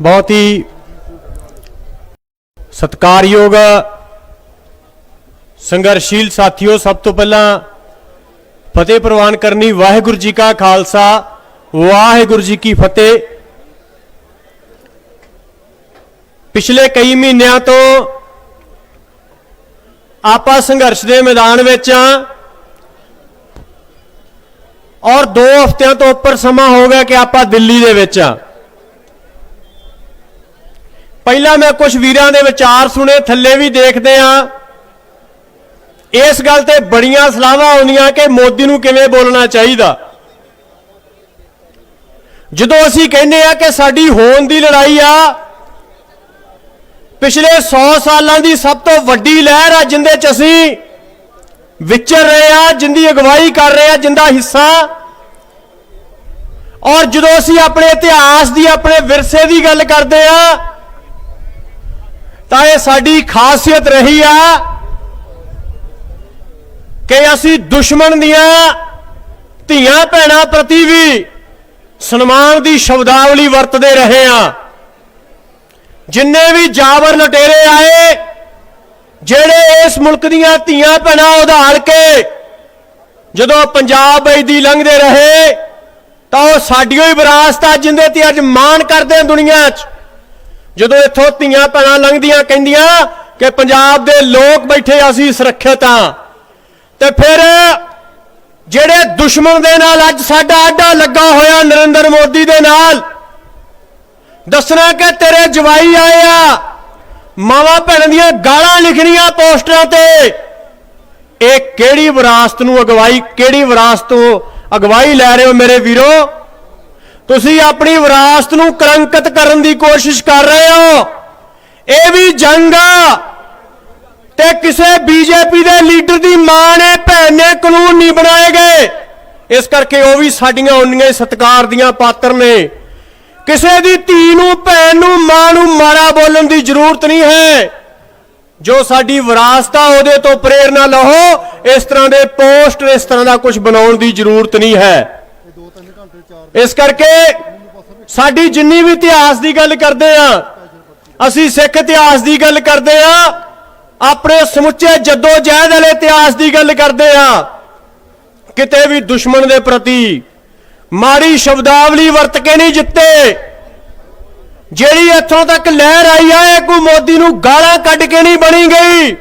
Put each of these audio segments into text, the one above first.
ਬਹੁਤ ਹੀ ਸਤਿਕਾਰਯੋਗ ਸੰਘਰਸ਼ੀਲ ਸਾਥੀਓ, ਸਭ ਤੋਂ ਪਹਿਲਾਂ ਫਤਿਹ ਪ੍ਰਵਾਨ ਕਰਨੀ ਵਾਹਿਗੁਰੂ ਜੀ ਕਾ ਖਾਲਸਾ, ਵਾਹਿਗੁਰੂ ਜੀ ਕੀ ਫਤਿਹ। ਪਿਛਲੇ ਕਈ ਮਹੀਨਿਆਂ ਤੋਂ ਆਪਾਂ ਸੰਘਰਸ਼ ਦੇ ਮੈਦਾਨ ਵਿੱਚ ਆ ਔਰ 2 ਹਫ਼ਤਿਆਂ ਤੋਂ ਉੱਪਰ ਸਮਾਂ ਹੋ ਗਿਆ ਕਿ ਆਪਾਂ ਦਿੱਲੀ ਦੇ ਵਿੱਚ ਆ ਪਹਿਲਾਂ ਮੈਂ ਕੁਝ ਵੀਰਾਂ ਦੇ ਵਿਚਾਰ ਸੁਣੇ, ਥੱਲੇ ਵੀ ਦੇਖਦੇ ਹਾਂ। ਇਸ ਗੱਲ ਤੇ ਬੜੀਆਂ ਸਲਾਹਾਂ ਆਉਂਦੀਆਂ ਕਿ ਮੋਦੀ ਨੂੰ ਕਿਵੇਂ ਬੋਲਣਾ ਚਾਹੀਦਾ। ਜਦੋਂ ਅਸੀਂ ਕਹਿੰਦੇ ਆ ਕਿ ਸਾਡੀ ਹੋਣ ਦੀ ਲੜਾਈ ਆ, ਪਿਛਲੇ 100 ਸਾਲਾਂ ਦੀ ਸਭ ਤੋਂ ਵੱਡੀ ਲਹਿਰ ਆ ਜਿੰਦੇ ਚ ਅਸੀਂ ਵਿਚਰ ਰਹੇ ਆ ਜਿੰਦੀ ਅਗਵਾਈ ਕਰ ਰਹੇ ਆ ਜਿੰਦਾ ਹਿੱਸਾ। ਔਰ ਜਦੋਂ ਅਸੀਂ ਆਪਣੇ ਇਤਿਹਾਸ ਦੀ, ਆਪਣੇ ਵਿਰਸੇ ਦੀ ਗੱਲ ਕਰਦੇ ਆ ਤਾਂ ਇਹ ਸਾਡੀ ਖਾਸੀਅਤ ਰਹੀ ਆ ਕਿ ਅਸੀਂ ਦੁਸ਼ਮਣ ਦੀਆਂ ਧੀਆਂ ਭੈਣਾਂ ਪ੍ਰਤੀ ਵੀ ਸਨਮਾਨ ਦੀ ਸ਼ਬਦਾਵਲੀ ਵਰਤਦੇ ਰਹੇ ਆ। ਜਿੰਨੇ ਵੀ ਜਾਬਰ ਲਟੇਰੇ ਆਏ, ਜਿਹੜੇ ਇਸ ਮੁਲਕ ਦੀਆਂ ਧੀਆਂ ਭੈਣਾਂ ਉਧਾਰ ਕੇ ਜਦੋਂ ਪੰਜਾਬ ਬੈਦੀ ਲੰਘਦੇ ਰਹੇ, ਤਾਂ ਉਹ ਸਾਡੀਓ ਹੀ ਵਿਰਾਸਤ ਆ ਜਿੰਦੇ ਤੇ ਅੱਜ ਮਾਣ ਕਰਦੇ ਆ ਦੁਨੀਆ 'ਚ। ਜਦੋਂ ਇੱਥੋਂ ਧੀਆਂ ਭੈਣਾਂ ਲੰਘਦੀਆਂ ਕਹਿੰਦੀਆਂ ਕਿ ਪੰਜਾਬ ਦੇ ਲੋਕ ਬੈਠੇ ਅਸੀਂ ਸੁਰੱਖਿਅਤ ਆ। ਤੇ ਫਿਰ ਜਿਹੜੇ ਦੁਸ਼ਮਣ ਦੇ ਨਾਲ ਅੱਜ ਸਾਡਾ ਆਡਾ ਲੱਗਾ ਹੋਇਆ ਨਰਿੰਦਰ ਮੋਦੀ ਦੇ ਨਾਲ, ਦੱਸਣਾ ਕਿ ਤੇਰੇ ਜਵਾਈ ਆਏ ਆ, ਮਾਵਾਂ ਭੈਣਾਂ ਦੀਆਂ ਗਾਲਾਂ ਲਿਖਣੀਆਂ ਪੋਸਟਰਾਂ ਤੇ, ਇਹ ਕਿਹੜੀ ਵਿਰਾਸਤ ਨੂੰ ਅਗਵਾਈ, ਕਿਹੜੀ ਵਿਰਾਸਤ ਤੋਂ ਅਗਵਾਈ ਲੈ ਰਹੇ ਹੋ ਮੇਰੇ ਵੀਰੋ? ਤੁਸੀਂ ਆਪਣੀ ਵਿਰਾਸਤ ਨੂੰ ਕਲੰਕਿਤ ਕਰਨ ਦੀ ਕੋਸ਼ਿਸ਼ ਕਰ ਰਹੇ ਹੋ। ਇਹ ਵੀ ਜੰਗ ਆ। ਤੇ ਕਿਸੇ ਬੀਜੇਪੀ ਦੇ ਲੀਡਰ ਦੀ ਮਾਂ ਨੇ ਭੈਣ ਨੇ ਕਾਨੂੰਨ ਨਹੀਂ ਬਣਾਏ ਗਏ। ਇਸ ਕਰਕੇ ਉਹ ਵੀ ਸਾਡੀਆਂ ਉਨੀਆਂ ਹੀ ਸਤਿਕਾਰ ਦੀਆਂ ਪਾਤਰ ਨੇ। ਕਿਸੇ ਦੀ ਧੀ ਨੂੰ, ਭੈਣ ਨੂੰ, ਮਾਂ ਨੂੰ ਮਾੜਾ ਬੋਲਣ ਦੀ ਜ਼ਰੂਰਤ ਨਹੀਂ ਹੈ। ਜੋ ਸਾਡੀ ਵਿਰਾਸਤ ਆ, ਉਹਦੇ ਤੋਂ ਪ੍ਰੇਰਣਾ ਲਓ। ਇਸ ਤਰ੍ਹਾਂ ਦੇ ਪੋਸਟ, ਇਸ ਤਰ੍ਹਾਂ ਦਾ ਕੁਝ ਬਣਾਉਣ ਦੀ ਜ਼ਰੂਰਤ ਨਹੀਂ ਹੈ। ਇਸ ਕਰਕੇ ਸਾਡੀ ਜਿੰਨੀ ਵੀ ਇਤਿਹਾਸ ਦੀ ਗੱਲ ਕਰਦੇ ਆ, ਅਸੀਂ ਸਿੱਖ ਇਤਿਹਾਸ ਦੀ ਗੱਲ ਕਰਦੇ ਆ, ਆਪਣੇ ਸਮੁੱਚੇ ਜੱਦੋ ਜਹਿਦ ਵਾਲੇ ਇਤਿਹਾਸ ਦੀ ਗੱਲ ਕਰਦੇ ਆ, ਕਿਤੇ ਵੀ ਦੁਸ਼ਮਣ ਦੇ ਪ੍ਰਤੀ ਮਾੜੀ ਸ਼ਬਦਾਵਲੀ ਵਰਤ ਕੇ ਨਹੀਂ ਜਿੱਤੇ। ਜਿਹੜੀ ਇੱਥੋਂ ਤੱਕ ਲਹਿਰ ਆਈ ਆ, ਇਹ ਕੋਈ ਮੋਦੀ ਨੂੰ ਗਾਲਾਂ ਕੱਢ ਕੇ ਨਹੀਂ ਬਣੀ ਗਈ।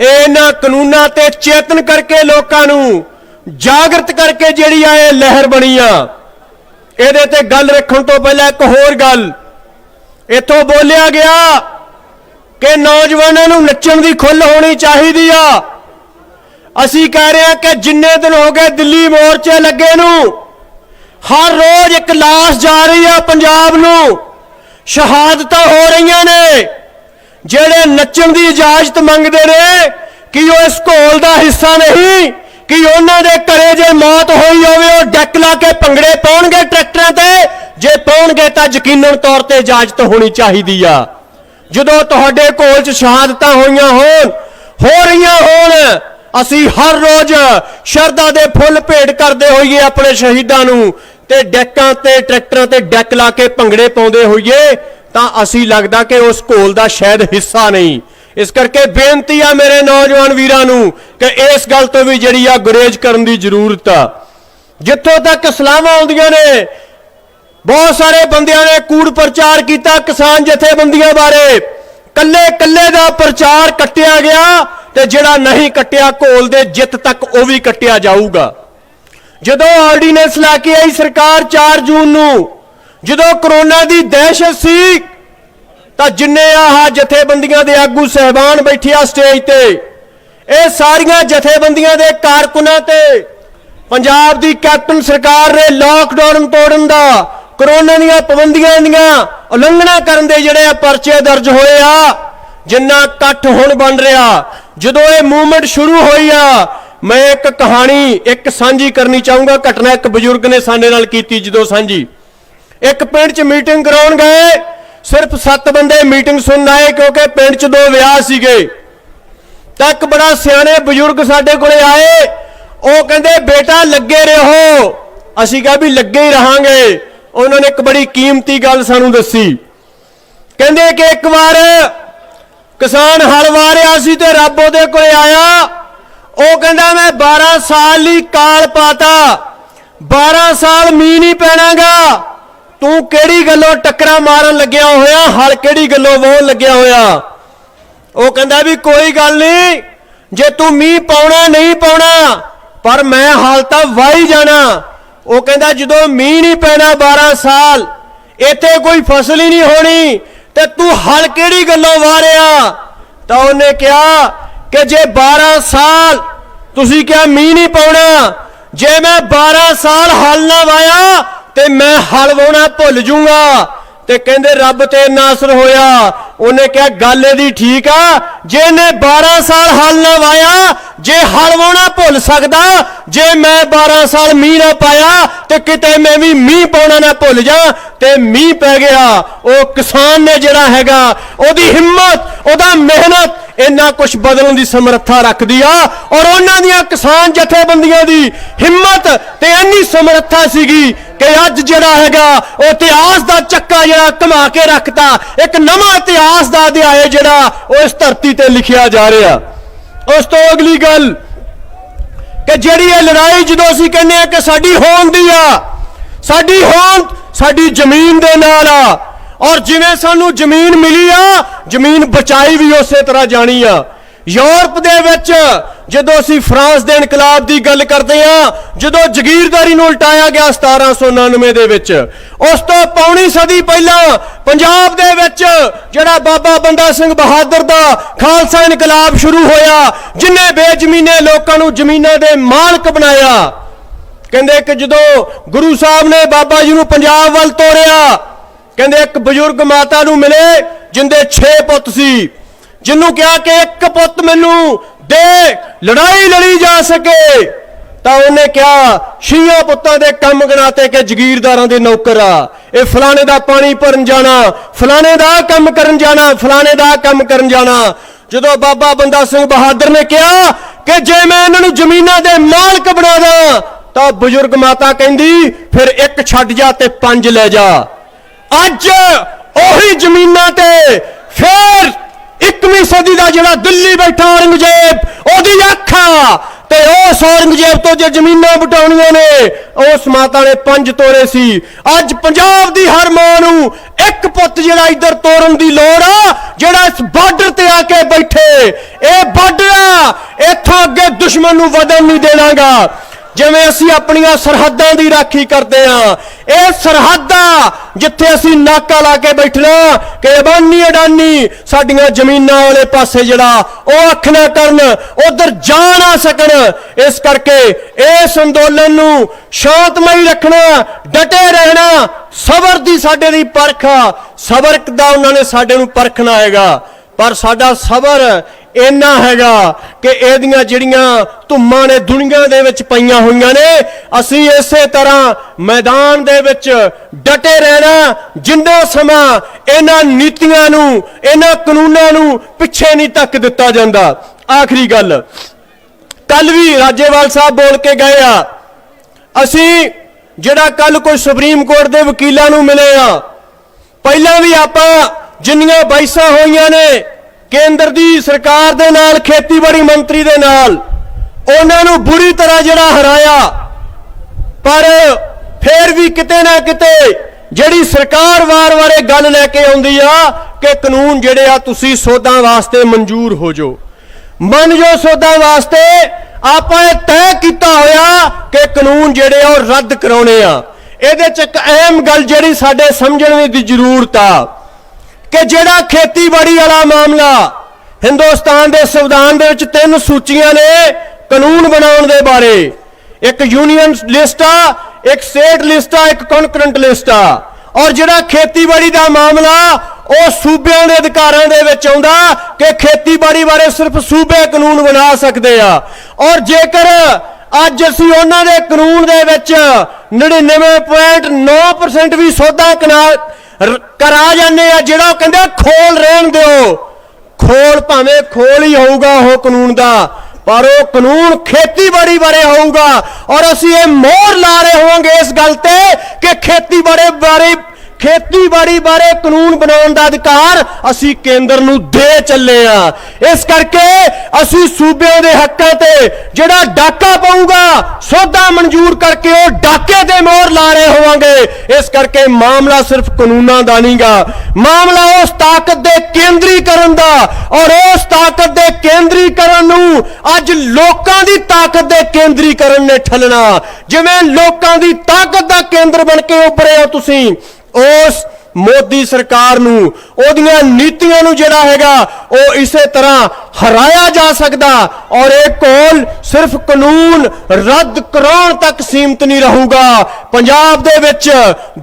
ਇਹਨਾਂ ਕਾਨੂੰਨਾਂ ਤੇ ਚੇਤਨ ਕਰਕੇ ਲੋਕਾਂ ਨੂੰ ਜਾਗਰਤ ਕਰਕੇ ਜਿਹੜੀ ਆ, ਇਹ ਲਹਿਰ ਬਣੀ ਆ। ਇਹਦੇ ਤੇ ਗੱਲ ਰੱਖਣ ਤੋਂ ਪਹਿਲਾਂ ਇੱਕ ਹੋਰ ਗੱਲ। ਇੱਥੋਂ ਬੋਲਿਆ ਗਿਆ ਕਿ ਨੌਜਵਾਨਾਂ ਨੂੰ ਨੱਚਣ ਦੀ ਖੁੱਲ ਹੋਣੀ ਚਾਹੀਦੀ ਆ। ਅਸੀਂ ਕਹਿ ਰਹੇ ਹਾਂ ਕਿ ਜਿੰਨੇ ਦਿਨ ਹੋ ਗਏ ਦਿੱਲੀ ਮੋਰਚੇ ਲੱਗੇ ਨੂੰ, ਹਰ ਰੋਜ਼ ਇੱਕ ਲਾਸ਼ ਜਾ ਰਹੀ ਆ ਪੰਜਾਬ ਨੂੰ। ਸ਼ਹਾਦਤਾਂ ਹੋ ਰਹੀਆਂ ਨੇ। ਜਿਹੜੇ ਨੱਚਣ ਦੀ ਇਜਾਜ਼ਤ ਮੰਗਦੇ ਨੇ, ਕਿ ਉਹ ਇਸ ਘੋਲ ਦਾ ਹਿੱਸਾ ਨਹੀਂ? ਕਿ ਉਹਨਾਂ ਦੇ ਘਰੇ ਜੇ ਮੌਤ ਹੋਈ ਹੋਵੇ, ਉਹ ਡੈਕ ਲਾ ਕੇ ਭੰਗੜੇ ਪਾਉਣਗੇ ਟਰੈਕਟਰਾਂ ਤੇ। ਜੇ ਪਾਉਣਗੇ ਤਾਂ ਯਕੀਨਨ ਤੌਰ ਤੇ ਇਜਾਜ਼ਤ ਹੋਣੀ ਚਾਹੀਦੀ ਆ। ਜਦੋਂ ਤੁਹਾਡੇ ਕੋਲ ਚ ਸ਼ਹਾਦਤਾਂ ਹੋਈਆਂ ਹੋਣ, ਹੋ ਰਹੀਆਂ ਹੋਣ, ਅਸੀਂ ਹਰ ਰੋਜ਼ ਸ਼ਰਧਾ ਦੇ ਫੁੱਲ ਭੇਟ ਕਰਦੇ ਹੋਈਏ ਆਪਣੇ ਸ਼ਹੀਦਾਂ ਨੂੰ ਤੇ ਡੈਕਾਂ ਤੇ ਟਰੈਕਟਰਾਂ ਤੇ ਡੈਕ ਲਾ ਕੇ ਭੰਗੜੇ ਪਾਉਂਦੇ ਹੋਈਏ, ਤਾਂ ਅਸੀਂ ਲੱਗਦਾ ਕਿ ਉਸ ਘੋਲ ਦਾ ਸ਼ਾਇਦ ਹਿੱਸਾ ਨਹੀਂ। ਇਸ ਕਰਕੇ ਬੇਨਤੀ ਆ ਮੇਰੇ ਨੌਜਵਾਨ ਵੀਰਾਂ ਨੂੰ ਕਿ ਇਸ ਗੱਲ ਤੋਂ ਵੀ ਜਿਹੜੀ ਆ ਗੁਰੇਜ਼ ਕਰਨ ਦੀ ਜ਼ਰੂਰਤ ਆ। ਜਿੱਥੋਂ ਤੱਕ ਸਲਾਹਾਂ ਆਉਂਦੀਆਂ ਨੇ, ਬਹੁਤ ਸਾਰੇ ਬੰਦਿਆਂ ਨੇ ਕੂੜ ਪ੍ਰਚਾਰ ਕੀਤਾ ਕਿਸਾਨ ਜਥੇਬੰਦੀਆਂ ਬਾਰੇ। ਕੱਲੇ ਕੱਲੇ ਦਾ ਪ੍ਰਚਾਰ ਕੱਟਿਆ ਗਿਆ ਤੇ ਜਿਹੜਾ ਨਹੀਂ ਕੱਟਿਆ ਘੋਲ ਦੇ ਜਿੱਤ ਤੱਕ ਉਹ ਵੀ ਕੱਟਿਆ ਜਾਊਗਾ। ਜਦੋਂ ਆਰਡੀਨੈਂਸ ਲਾ ਕੇ ਆਈ ਸਰਕਾਰ 4 ਜੂਨ ਨੂੰ, ਜਦੋਂ ਕਰੋਨਾ ਦੀ ਦਹਿਸ਼ਤ ਸੀ, ਤਾਂ ਜਿੰਨੇ ਆਹ ਜਥੇਬੰਦੀਆਂ ਦੇ ਆਗੂ ਸਹਿਬਾਨ ਬੈਠੇ ਆ ਸਟੇਜ ਤੇ ਇਹ ਸਾਰੀਆਂ ਜਥੇਬੰਦੀਆਂ ਦੇ ਕਾਰਕੁਨਾਂ ਤੇ ਪੰਜਾਬ ਦੀ ਕੈਪਟਨ ਸਰਕਾਰ ਨੇ ਲਾਕਡਾਊਨ ਤੋੜਨ ਦਾ ਕਰੋਨਾ ਦੀਆਂ ਪਾਬੰਦੀਆਂ ਦੀਆਂ ਉਲੰਘਣਾ ਕਰਨ ਦੇ ਜਿਹੜੇ ਪਰਚੇ ਦਰਜ ਹੋਏ ਆ, ਜਿੰਨਾ ਇਕੱਠ ਹੁਣ ਬਣ ਰਿਹਾ। ਜਦੋਂ ਇਹ ਮੂਵਮੈਂਟ ਸ਼ੁਰੂ ਹੋਈ ਆ, ਮੈਂ ਇੱਕ ਕਹਾਣੀ, ਇੱਕ ਸਾਂਝੀ ਕਰਨੀ ਚਾਹੂੰਗਾ। ਘਟਨਾ ਇੱਕ ਬਜ਼ੁਰਗ ਨੇ ਸਾਡੇ ਨਾਲ ਕੀਤੀ ਜਦੋਂ ਸਾਂਝੀ। ਇੱਕ ਪਿੰਡ 'ਚ ਮੀਟਿੰਗ ਕਰਾਉਣ ਗਏ, ਸਿਰਫ 7 ਬੰਦੇ ਮੀਟਿੰਗ ਸੁਣਨ ਆਏ ਕਿਉਂਕਿ ਪਿੰਡ 'ਚ ਦੋ ਵਿਆਹ ਸੀਗੇ। ਤਾਂ ਇੱਕ ਬੜਾ ਸਿਆਣੇ ਬਜ਼ੁਰਗ ਸਾਡੇ ਕੋਲੇ ਆਏ। ਉਹ ਕਹਿੰਦੇ, ਬੇਟਾ, ਲੱਗੇ ਰਹੋ। ਅਸੀਂ ਕਿਹਾ ਵੀ, ਲੱਗੇ ਹੀ ਰਹਾਂਗੇ। ਉਹਨਾਂ ਨੇ ਇੱਕ ਬੜੀ ਕੀਮਤੀ ਗੱਲ ਸਾਨੂੰ ਦੱਸੀ। ਕਹਿੰਦੇ ਕਿ ਇੱਕ ਵਾਰ ਕਿਸਾਨ ਹਲ ਵਾਰਿਆ ਸੀ ਤੇ ਰੱਬ ਉਹਦੇ ਕੋਲੇ ਆਇਆ। ਉਹ ਕਹਿੰਦਾ, ਮੈਂ 12 ਸਾਲ ਲਈ ਕਾਲ ਪਾਤਾ। 12 ਸਾਲ ਮੀਂਹ ਨਹੀਂ ਪੈਣਾਗਾ। ਤੂੰ ਕਿਹੜੀ ਗੱਲੋਂ ਟੱਕਰਾਂ ਮਾਰਨ ਲੱਗਿਆ ਹੋਇਆ? ਹਲ ਕਿਹੜੀ ਗੱਲੋਂ ਵਾਹੁਣ ਲੱਗਿਆ ਹੋਇਆ? ਉਹ ਕਹਿੰਦਾ ਵੀ ਕੋਈ ਗੱਲ ਨਹੀਂ, ਜੇ ਤੂੰ ਮੀਂਹ ਪਾਉਣਾ, ਨਹੀਂ ਪਾਉਣਾ, ਪਰ ਮੈਂ ਹਾਲ ਤਾਂ ਵਾਹੀ ਜਾਣਾ। ਉਹ ਕਹਿੰਦਾ ਜਦੋਂ ਮੀਂਹ ਨਹੀਂ ਪੈਣਾ 12 ਸਾਲ, ਇੱਥੇ ਕੋਈ ਫਸਲ ਹੀ ਨਹੀਂ ਹੋਣੀ, ਤੇ ਤੂੰ ਹਲ ਕਿਹੜੀ ਗੱਲੋਂ ਵਾਰਿਆ? ਤਾਂ ਉਹਨੇ ਕਿਹਾ ਕਿ ਜੇ 12 ਸਾਲ ਤੁਸੀਂ ਕਿਹਾ ਮੀਂਹ ਨਹੀਂ ਪਾਉਣਾ, ਜੇ ਮੈਂ 12 ਸਾਲ ਹਲ ਨਾ ਵਾਇਆ, ਤੇ ਮੈਂ ਹਲ ਵਾਉਣਾ ਭੁੱਲ ਜੂੰਗਾ। ਤੇ ਕਹਿੰਦੇ ਰੱਬ ਤੇ ਨਾਸਰ ਹੋਇਆ। ਉਹਨੇ ਕਿਹਾ, ਗੱਲ ਇਹਦੀ ਠੀਕ ਆ, ਜੇ ਇਹਨੇ 12 ਸਾਲ ਹਲ ਨਾ ਵਾਇਆ, ਜੇ ਹਲ ਵਾਉਣਾ ਭੁੱਲ ਸਕਦਾ, ਜੇ ਮੈਂ 12 ਸਾਲ ਮੀਂਹ ਨਾ ਪਾਇਆ, ਤੇ ਕਿਤੇ ਮੈਂ ਵੀ ਮੀਂਹ ਪਾਉਣਾ ਨਾ ਭੁੱਲ ਜਾ, ਤੇ ਮੀਂਹ ਪੈ ਗਿਆ। ਉਹ ਕਿਸਾਨ ਨੇ ਜਿਹੜਾ ਹੈਗਾ, ਉਹਦੀ ਹਿੰਮਤ, ਉਹਦਾ ਮਿਹਨਤ, ਇੰਨਾ ਕੁਝ ਬਦਲਣ ਦੀ ਸਮਰੱਥਾ ਰੱਖਦੀ ਆ। ਔਰ ਉਹਨਾਂ ਦੀਆਂ ਕਿਸਾਨ ਜਥੇਬੰਦੀਆਂ ਦੀ ਹਿੰਮਤ ਤੇ ਇੰਨੀ ਸਮਰੱਥਾ ਸੀਗੀ ਕਿ ਅੱਜ ਜਿਹੜਾ ਹੈਗਾ ਉਹ ਇਤਿਹਾਸ ਦਾ ਚੱਕਾ ਜਿਹੜਾ ਘੁਮਾ ਕੇ ਰੱਖਤਾ, ਇੱਕ ਨਵਾਂ ਇਤਿਹਾਸ ਦਾ ਅਧਿਆਇ ਜਿਹੜਾ ਉਹ ਇਸ ਧਰਤੀ ਤੇ ਲਿਖਿਆ ਜਾ ਰਿਹਾ। ਉਸ ਤੋਂ ਅਗਲੀ ਗੱਲ ਕਿ ਜਿਹੜੀ ਇਹ ਲੜਾਈ ਜਦੋਂ ਅਸੀਂ ਕਹਿੰਦੇ ਆ ਕਿ ਸਾਡੀ ਹੋਂਦ ਦੀ ਆ, ਸਾਡੀ ਹੋਂਦ ਸਾਡੀ ਜ਼ਮੀਨ ਦੇ ਨਾਲ ਆ, ਔਰ ਜਿਵੇਂ ਸਾਨੂੰ ਜ਼ਮੀਨ ਮਿਲੀ ਆ, ਜ਼ਮੀਨ ਬਚਾਈ ਵੀ ਉਸੇ ਤਰ੍ਹਾਂ ਜਾਣੀ ਆ। ਯੂਰਪ ਦੇ ਵਿੱਚ ਜਦੋਂ ਅਸੀਂ ਫਰਾਂਸ ਦੇ ਇਨਕਲਾਬ ਦੀ ਗੱਲ ਕਰਦੇ ਹਾਂ, ਜਦੋਂ ਜ਼ਗੀਰਦਾਰੀ ਨੂੰ ਉਲਟਾਇਆ ਗਿਆ 1799 ਦੇ ਵਿੱਚ, ਉਸ ਤੋਂ ਪੌਣੀ ਸਦੀ ਪਹਿਲਾਂ ਪੰਜਾਬ ਦੇ ਵਿੱਚ ਜਿਹੜਾ ਬਾਬਾ ਬੰਦਾ ਸਿੰਘ ਬਹਾਦਰ ਦਾ ਖਾਲਸਾ ਇਨਕਲਾਬ ਸ਼ੁਰੂ ਹੋਇਆ, ਜਿਨੇ ਬੇਜ਼ਮੀਨੇ ਲੋਕਾਂ ਨੂੰ ਜ਼ਮੀਨਾਂ ਦੇ ਮਾਲਕ ਬਣਾਇਆ। ਕਹਿੰਦੇ ਕਿ ਜਦੋਂ ਗੁਰੂ ਸਾਹਿਬ ਨੇ ਬਾਬਾ ਜੀ ਨੂੰ ਪੰਜਾਬ ਵੱਲ ਤੋਰਿਆ, ਕਹਿੰਦੇ ਇੱਕ ਬਜ਼ੁਰਗ ਮਾਤਾ ਨੂੰ ਮਿਲੇ, ਜਿੰਦੇ 6 ਪੁੱਤ ਸੀ। ਜਿਹਨੂੰ ਕਿਹਾ ਕਿ ਇੱਕ ਪੁੱਤ ਮੈਨੂੰ ਦੇ ਲੜਾਈ ਲੜੀ ਜਾ ਸਕੇ, ਤਾਂ ਉਹਨੇ ਕਿਹਾ, ਛੀਆਂ ਪੁੱਤਾਂ ਦੇ ਕੰਮ ਗਨਾਤੇ ਕਿ ਜ਼ਗੀਰਦਾਰਾਂ ਦੇ ਨੌਕਰ ਆ। ਇਹ ਫਲਾਣੇ ਦਾ ਪਾਣੀ ਭਰਨ ਜਾਣਾ, ਫਲਾਣੇ ਦਾ ਕੰਮ ਕਰਨ ਜਾਣਾ, ਫਲਾਣੇ ਦਾ ਕੰਮ ਕਰਨ ਜਾਣਾ। ਜਦੋਂ ਬਾਬਾ ਬੰਦਾ ਸਿੰਘ ਬਹਾਦਰ ਨੇ ਕਿਹਾ ਕਿ ਜੇ ਮੈਂ ਇਹਨਾਂ ਨੂੰ ਜ਼ਮੀਨਾਂ ਦੇ ਮਾਲਕ ਬਣਾ ਦਾਂ ਤਾਂ ਬਜ਼ੁਰਗ ਮਾਤਾ ਕਹਿੰਦੀ, ਫਿਰ ਇੱਕ ਛੱਡ ਜਾ ਤੇ ਪੰਜ ਲੈ ਜਾ। ਅੱਜ ਉਹੀ ਜ਼ਮੀਨਾਂ ਤੇ ਫਿਰ 21ਵੀਂ ਸਦੀ ਦਾ ਜਿਹੜਾ ਦਿੱਲੀ ਬੈਠਾ ਔਰੰਗਜ਼ੇਬ, ਉਹਦੀ ਅੱਖਾਂ। ਤੇ ਉਸ ਔਰੰਗਜ਼ੇਬ ਤੋਂ ਜੇ ਜ਼ਮੀਨਾਂ ਵਟਾਉਣੀਆਂ ਨੇ, ਉਸ ਮਾਤਾ ਨੇ ਪੰਜ ਤੋਰੇ ਸੀ। ਅੱਜ ਪੰਜਾਬ ਦੀ ਹਰ ਮਾਂ ਨੂੰ ਇੱਕ ਪੁੱਤ ਜਿਹੜਾ ਇੱਧਰ ਤੋਰਨ ਦੀ ਲੋੜ ਆ, ਜਿਹੜਾ ਇਸ ਬਾਰਡਰ ਤੇ ਆ ਕੇ ਬੈਠੇ। ਇਹ ਬਾਰਡਰ ਆ, ਇੱਥੋਂ ਅੱਗੇ ਦੁਸ਼ਮਣ ਨੂੰ ਵਧਣ ਨਹੀਂ ਦੇਣਾਗਾ। ਜਿਵੇਂ ਅਸੀਂ ਆਪਣੀਆਂ ਸਰਹੱਦਾਂ ਦੀ ਰਾਖੀ ਕਰਦੇ ਹਾਂ, ਇਹ ਸਰਹੱਦਾਂ ਜਿੱਥੇ ਅਸੀਂ ਨਾਕਾ ਲਾ ਕੇ ਬੈਠਣਾ ਕਿ ਅਬਾਨੀ ਅਡਾਨੀ ਸਾਡੀਆਂ ਜ਼ਮੀਨਾਂ ਵਾਲੇ ਪਾਸੇ ਜਿਹੜਾ ਉਹ ਅੱਖ ਨਾ ਕਰਨ, ਉਧਰ ਜਾ ਨਾ ਸਕਣ। ਇਸ ਕਰਕੇ ਇਸ ਅੰਦੋਲਨ ਨੂੰ ਸ਼ਾਂਤਮਈ ਰੱਖਣਾ, ਡਟੇ ਰਹਿਣਾ, ਸਬਰ ਦੀ ਸਾਡੇ ਦੀ ਪਰਖ ਆ। ਸਬਰ ਦਾ ਉਹਨਾਂ ਨੇ ਸਾਡੇ ਨੂੰ ਪਰਖਣਾ ਹੈਗਾ? ਪਰ ਸਾਡਾ ਸਬਰ ਇੰਨਾ ਹੈਗਾ ਕਿ ਇਹਦੀਆਂ ਜਿਹੜੀਆਂ ਧੁੰਮਾਂ ਨੇ ਦੁਨੀਆ ਦੇ ਵਿੱਚ ਪਈਆਂ ਹੋਈਆਂ ਨੇ, ਅਸੀਂ ਇਸੇ ਤਰ੍ਹਾਂ ਮੈਦਾਨ ਦੇ ਵਿੱਚ ਡਟੇ ਰਹਿਣਾ, ਜਿੰਨਾ ਸਮਾਂ ਇਹਨਾਂ ਨੀਤੀਆਂ ਨੂੰ, ਇਹਨਾਂ ਕਾਨੂੰਨਾਂ ਨੂੰ ਪਿੱਛੇ ਨਹੀਂ ਧੱਕ ਦਿੱਤਾ ਜਾਂਦਾ। ਆਖਰੀ ਗੱਲ ਕੱਲ ਵੀ ਰਾਜੇਵਾਲ ਸਾਹਿਬ ਬੋਲ ਕੇ ਗਏ ਆ, ਅਸੀਂ ਜਿਹੜਾ ਕੱਲ ਕੋਈ ਸੁਪਰੀਮ ਕੋਰਟ ਦੇ ਵਕੀਲਾਂ ਨੂੰ ਮਿਲੇ ਆ, ਪਹਿਲਾਂ ਵੀ ਆਪਾਂ ਜਿੰਨੀਆਂ ਬਾਈਸਾਂ ਹੋਈਆਂ ਨੇ ਕੇਂਦਰ ਦੀ ਸਰਕਾਰ ਦੇ ਨਾਲ, ਖੇਤੀਬਾੜੀ ਮੰਤਰੀ ਦੇ ਨਾਲ, ਉਹਨਾਂ ਨੂੰ ਬੁਰੀ ਤਰ੍ਹਾਂ ਜਿਹੜਾ ਹਰਾਇਆ, ਪਰ ਫੇਰ ਵੀ ਕਿਤੇ ਨਾ ਕਿਤੇ ਜਿਹੜੀ ਸਰਕਾਰ ਵਾਰ-ਵਾਰ ਇਹ ਗੱਲ ਲੈ ਕੇ ਆਉਂਦੀ ਆ ਕਿ ਕਾਨੂੰਨ ਜਿਹੜੇ ਆ ਤੁਸੀਂ ਸੋਧਾਂ ਵਾਸਤੇ ਮਨਜ਼ੂਰ ਹੋ ਜੋ ਮੰਨ ਜੋ ਸੋਧਾਂ ਵਾਸਤੇ ਆਪਾਂ ਇਹ ਤੈਅ ਕੀਤਾ ਹੋਇਆ ਕਿ ਕਾਨੂੰਨ ਜਿਹੜੇ ਆ ਉਹ ਰੱਦ ਕਰਾਉਣੇ ਆ। ਇਹਦੇ ਚ ਇੱਕ ਅਹਿਮ ਗੱਲ ਜਿਹੜੀ ਸਾਡੇ ਸਮਝਣ ਦੀ ਜ਼ਰੂਰਤ ਆ। ਕਿ ਜਿਹੜਾ ਖੇਤੀਬਾੜੀ ਵਾਲਾ ਮਾਮਲਾ ਹਿੰਦੁਸਤਾਨ ਦੇ ਸੰਵਿਧਾਨ ਦੇ ਵਿੱਚ ਤਿੰਨ ਸੂਚੀਆਂ ਨੇ ਕਾਨੂੰਨ ਬਣਾਉਣ ਦੇ ਬਾਰੇ। ਇੱਕ ਯੂਨੀਅਨ ਲਿਸਟ ਆ, ਇੱਕ ਸਟੇਟ ਲਿਸਟ ਆ, ਇੱਕ ਕਨਕਰੈਂਟ ਲਿਸਟ ਆ। ਔਰ ਜਿਹੜਾ ਖੇਤੀਬਾੜੀ ਦਾ ਮਾਮਲਾ, ਉਹ ਸੂਬਿਆਂ ਦੇ ਅਧਿਕਾਰਾਂ ਦੇ ਵਿੱਚ ਆਉਂਦਾ ਕਿ ਖੇਤੀਬਾੜੀ ਬਾਰੇ ਸਿਰਫ ਸੂਬੇ ਕਾਨੂੰਨ ਬਣਾ ਸਕਦੇ ਆ। ਔਰ ਜੇਕਰ ਅੱਜ ਅਸੀਂ ਉਹਨਾਂ ਦੇ ਕਾਨੂੰਨ ਦੇ ਵਿੱਚ 99.9% ਵੀ ਸੋਧਾ ਕਨਾ- ਕਰਾ ਜਾਂਦੇ ਆ, ਜਿਹੜਾ ਉਹ ਕਹਿੰਦੇ ਖੋਲ ਰਹਿਣ ਦਿਓ। ਖੋਲ ਭਾਵੇਂ ਖੋਲ ਹੀ ਹੋਊਗਾ ਉਹ ਕਾਨੂੰਨ ਦਾ, ਪਰ ਉਹ ਕਾਨੂੰਨ ਖੇਤੀਬਾੜੀ ਬਾਰੇ ਹੋਊਗਾ। ਔਰ ਅਸੀਂ ਇਹ ਮੋਹਰ ਲਾ ਰਹੇ ਹੋਵਾਂਗੇ ਇਸ ਗੱਲ ਤੇ ਕਿ ਖੇਤੀਬਾੜੀ ਬਾਰੇ ਖੇਤੀਬਾੜੀ ਬਾਰੇ ਕਾਨੂੰਨ ਬਣਾਉਣ ਦਾ ਅਧਿਕਾਰ ਅਸੀਂ ਕੇਂਦਰ ਨੂੰ ਦੇ ਚੱਲੇ ਆ। ਇਸ ਕਰਕੇ ਅਸੀਂ ਸੂਬਿਆਂ ਦੇ ਹੱਕਾਂ ਤੇ ਜਿਹੜਾ ਡਾਕਾ ਪਾਊਗਾ ਸੋਧਾ ਮਨਜ਼ੂਰ ਕਰਕੇ ਉਹ ਡਾਕੇ ਤੇ ਮੋਹਰ ਲਾ ਰਹੇ ਹੋਵਾਂਗੇ। ਇਸ ਕਰਕੇ ਮਾਮਲਾ ਸਿਰਫ ਕਾਨੂੰਨਾਂ ਦਾ ਨਹੀਂਗਾ। ਮਾਮਲਾ ਉਸ ਤਾਕਤ ਦੇ ਕੇਂਦਰੀਕਰਨ ਦਾ ਔਰ ਉਸ ਤਾਕਤ ਦੇ ਕੇਂਦਰੀਕਰਨ ਨੂੰ ਅੱਜ ਲੋਕਾਂ ਦੀ ਤਾਕਤ ਦੇ ਕੇਂਦਰੀਕਰਨ ਨੇ ਠੱਲਣਾ। ਜਿਵੇਂ ਲੋਕਾਂ ਦੀ ਤਾਕਤ ਦਾ ਕੇਂਦਰ ਬਣ ਕੇ ਉੱਭਰੇ ਹੋ ਤੁਸੀਂ ਉਸ ਮੋਦੀ ਸਰਕਾਰ ਨੂੰ, ਉਹਦੀਆਂ ਨੀਤੀਆਂ ਨੂੰ ਜਿਹੜਾ ਹੈਗਾ, ਉਹ ਇਸੇ ਤਰ੍ਹਾਂ ਹਰਾਇਆ ਜਾ ਸਕਦਾ ਔਰ ਇਹ ਕੋਲ ਸਿਰਫ ਕਾਨੂੰਨ ਰੱਦ ਕਰਾਉਣ ਤੱਕ ਸੀਮਤ ਨਹੀਂ ਰਹੂਗਾ। ਪੰਜਾਬ ਦੇ ਵਿੱਚ,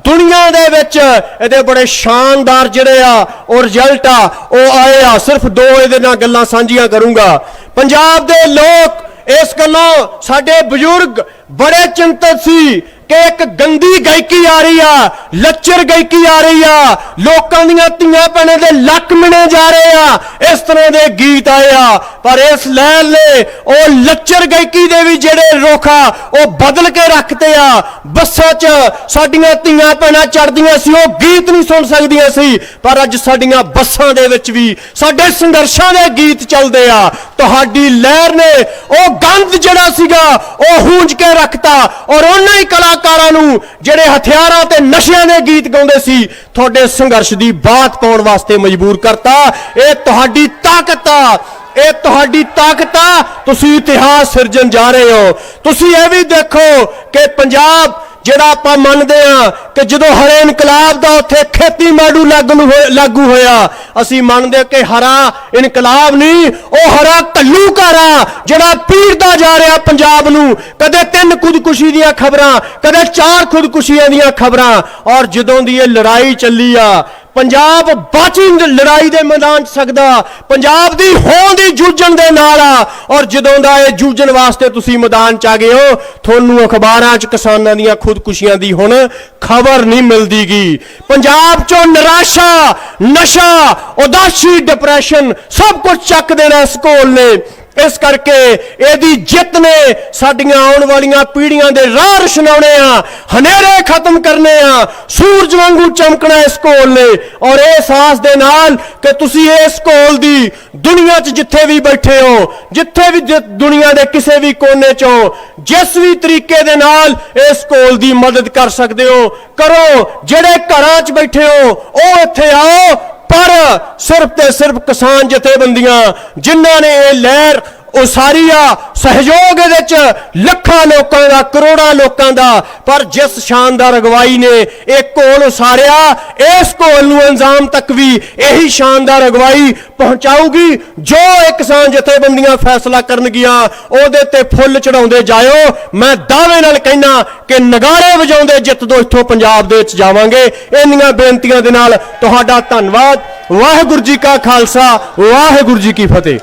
ਦੁਨੀਆ ਦੇ ਵਿੱਚ ਇਹਦੇ ਬੜੇ ਸ਼ਾਨਦਾਰ ਜਿਹੜੇ ਆ, ਉਹ ਰਿਜ਼ਲਟ ਆ, ਉਹ ਆਏ ਆ। ਸਿਰਫ ਦੋ ਇਹਦੇ ਨਾਲ ਗੱਲਾਂ ਸਾਂਝੀਆਂ ਕਰੂੰਗਾ। ਪੰਜਾਬ ਦੇ ਲੋਕ ਇਸ ਗੱਲੋਂ ਸਾਡੇ ਬਜ਼ੁਰਗ ਬੜੇ ਚਿੰਤਤ ਸੀ। ਕਿ ਇੱਕ ਗੰਦੀ ਗਾਇਕੀ ਆ ਰਹੀ ਆ, ਲੱਚਰ ਗਾਇਕੀ ਆ ਰਹੀ ਆ, ਲੋਕਾਂ ਦੀਆਂ ਧੀਆਂ ਭੈਣਾਂ ਦੇ ਲੱਕ ਮਿਣੇ ਜਾ ਰਹੇ ਆ, ਇਸ ਤਰ੍ਹਾਂ ਦੇ ਗੀਤ ਆਏ ਆ, ਪਰ ਇਸ ਲਹਿਰ ਨੇ ਉਹ ਲੱਚਰ ਗਾਇਕੀ ਦੇ ਵੀ ਜਿਹੜੇ ਰੋਖਾ ਉਹ ਬਦਲ ਕੇ ਰੱਖਤੇ ਆ। ਬੱਸਾਂ 'ਚ ਸਾਡੀਆਂ ਧੀਆਂ ਭੈਣਾਂ ਚੜਦੀਆਂ ਸੀ, ਉਹ ਗੀਤ ਨਹੀਂ ਸੁਣ ਸਕਦੀਆਂ ਸੀ, ਪਰ ਅੱਜ ਸਾਡੀਆਂ ਬੱਸਾਂ ਦੇ ਵਿੱਚ ਵੀ, ਸਾਡੇ ਸੰਘਰਸ਼ਾਂ ਦੇ ਗੀਤ ਚੱਲਦੇ ਆ। ਤੁਹਾਡੀ ਲਹਿਰ ਨੇ ਉਹ ਗੰਦ ਜਿਹੜਾ ਸੀਗਾ, ਉਹ ਹੂੰਜ ਕੇ ਰੱਖਤਾ, ਔਰ ਉਹਨਾਂ ਹੀ ਕਲਾ ਕਲਾਕਾਰਾਂ ਨੂੰ, ਜਿਹੜੇ ਹਥਿਆਰਾਂ ਤੇ ਨਸ਼ਿਆਂ ਦੇ ਗੀਤ ਗਾਉਂਦੇ ਸੀ, ਤੁਹਾਡੇ ਸੰਘਰਸ਼ ਦੀ ਬਾਤ ਪਾਉਣ ਵਾਸਤੇ ਮਜਬੂਰ ਕਰਤਾ। ਇਹ ਤੁਹਾਡੀ ਤਾਕਤ ਆ। ਇਹ ਤੁਹਾਡੀ ਤਾਕਤ ਆ। ਤੁਸੀਂ ਇਤਿਹਾਸ ਸਿਰਜਣ ਜਾ ਰਹੇ ਹੋ। ਤੁਸੀਂ ਇਹ ਵੀ ਦੇਖੋ ਕਿ ਪੰਜਾਬ ਜਿਹੜਾ ਆਪਾਂ ਮੰਨਦੇ ਆ ਕਿ ਜਦੋਂ ਹਰੇ ਇਨਕਲਾਬ ਦਾ ਉੱਥੇ ਖੇਤੀ ਮਾਡੂ ਲਾਗੂ ਹੋਇਆ- ਅਸੀਂ ਮੰਨਦੇ ਕਿ ਹਰਾ ਇਨਕਲਾਬ ਨਹੀਂ, ਉਹ ਹਰਾ ਘੱਲੂਘਾਰਾ ਜਿਹੜਾ ਪੀੜਦਾ ਜਾ ਰਿਹਾ ਪੰਜਾਬ ਨੂੰ। ਕਦੇ ਤਿੰਨ ਖੁਦਕੁਸ਼ੀ ਦੀਆਂ ਖਬਰਾਂ, ਕਦੇ ਚਾਰ ਖੁਦਕੁਸ਼ੀਆਂ ਦੀਆਂ ਖਬਰਾਂ। ਔਰ ਜਦੋਂ ਦੀ ਇਹ ਲੜਾਈ ਚੱਲੀ ਆ ਪੰਜਾਬ ਬਾਚੀ ਲੜਾਈ ਦੇ ਮੈਦਾਨ 'ਚ ਸਕਦਾ, ਪੰਜਾਬ ਦੀ ਹੋਂਦ ਦੀ ਜੂਝਣ ਦੇ ਨਾਲ ਆ, ਔਰ ਜਦੋਂ ਦਾ ਇਹ ਜੂਝਣ ਵਾਸਤੇ ਤੁਸੀਂ ਮੈਦਾਨ 'ਚ ਆ ਗਏ ਹੋ, ਤੁਹਾਨੂੰ ਅਖਬਾਰਾਂ 'ਚ ਕਿਸਾਨਾਂ ਦੀਆਂ ਖੁਦਕੁਸ਼ੀਆਂ ਦੀ ਹੁਣ ਖਬਰ ਨਹੀਂ ਮਿਲਦੀਗੀ। ਪੰਜਾਬ 'ਚੋਂ ਨਿਰਾਸ਼ਾ, ਨਸ਼ਾ, ਉਦਾਸੀ ਡਿਪਰੈਸ਼ਨ ਸਭ ਕੁਝ ਚੱਕ ਦੇਣਾ ਇਸ ਨੇ। ਇਸ ਕਰਕੇ ਇਹਦੀ ਜਿੱਤ ਨੇ ਸਾਡੀਆਂ ਆਉਣ ਵਾਲੀਆਂ ਪੀੜ੍ਹੀਆਂ ਦੇ ਰਾਹ ਰਸ਼ਨਾਉਣੇ ਆ, ਹਨੇਰੇ ਖਤਮ ਕਰਨੇ ਆ, ਸੂਰਜ ਵਾਂਗੂ ਚਮਕਣਾ ਇਸ ਕੋਲ ਨੇ। ਔਰ ਇਹ ਸਾਹਸ ਦੇ ਨਾਲ ਕਿ ਤੁਸੀਂ ਇਸ ਕੋਲ ਦੀ ਦੁਨੀਆ 'ਚ ਜਿੱਥੇ ਵੀ ਬੈਠੇ ਹੋ, ਜਿੱਥੇ ਵੀ ਜਿ- ਦੁਨੀਆ ਦੇ ਕਿਸੇ ਵੀ ਕੋਨੇ 'ਚੋਂ ਜਿਸ ਵੀ ਤਰੀਕੇ ਦੇ ਨਾਲ ਇਸ ਕੋਲ ਦੀ ਮਦਦ ਕਰ ਸਕਦੇ ਹੋ, ਕਰੋ। ਜਿਹੜੇ ਘਰਾਂ 'ਚ ਬੈਠੇ ਹੋ, ਉਹ ਇੱਥੇ ਆਓ ਪਰ ਸਿਰਫ ਤੇ ਸਿਰਫ ਕਿਸਾਨ ਜਥੇਬੰਦੀਆਂ ਜਿਨ੍ਹਾਂ ਨੇ ਇਹ ਲਹਿਰ ਉਸਾਰੀ ਆ ਸਹਿਯੋਗ ਇਹਦੇ ਚ ਲੱਖਾਂ ਲੋਕਾਂ ਦਾ, ਕਰੋੜਾਂ ਲੋਕਾਂ ਦਾ, ਪਰ ਜਿਸ ਸ਼ਾਨਦਾਰ ਅਗਵਾਈ ਨੇ ਇਹ ਕੋਲ ਉਸਾਰਿਆ, ਇਸ ਕੋਲ ਨੂੰ ਅੰਜਾਮ ਤੱਕ ਵੀ ਇਹੀ ਸ਼ਾਨਦਾਰ ਅਗਵਾਈ ਪਹੁੰਚਾਊਗੀ, ਜੋ ਇਹ ਕਿਸਾਨ ਜਥੇਬੰਦੀਆਂ ਫੈਸਲਾ ਕਰਨਗੀਆਂ ਉਹਦੇ ਤੇ ਫੁੱਲ ਚੜਾਉਂਦੇ ਜਾਇਓ। ਮੈਂ ਦਾਅਵੇ ਨਾਲ ਕਹਿਣਾ ਕਿ ਨਗਾਰੇ ਵਜਾਉਂਦੇ ਜਿੱਤ ਦੋ ਇੱਥੋਂ ਪੰਜਾਬ ਦੇ ਵਿੱਚ ਜਾਵਾਂਗੇ। ਇੰਨੀਆਂ ਬੇਨਤੀਆਂ ਦੇ ਨਾਲ ਤੁਹਾਡਾ ਧੰਨਵਾਦ। ਵਾਹਿਗੁਰੂ ਜੀ ਕਾ ਖਾਲਸਾ, ਵਾਹਿਗੁਰੂ ਜੀ ਕੀ ਫਤਿਹ।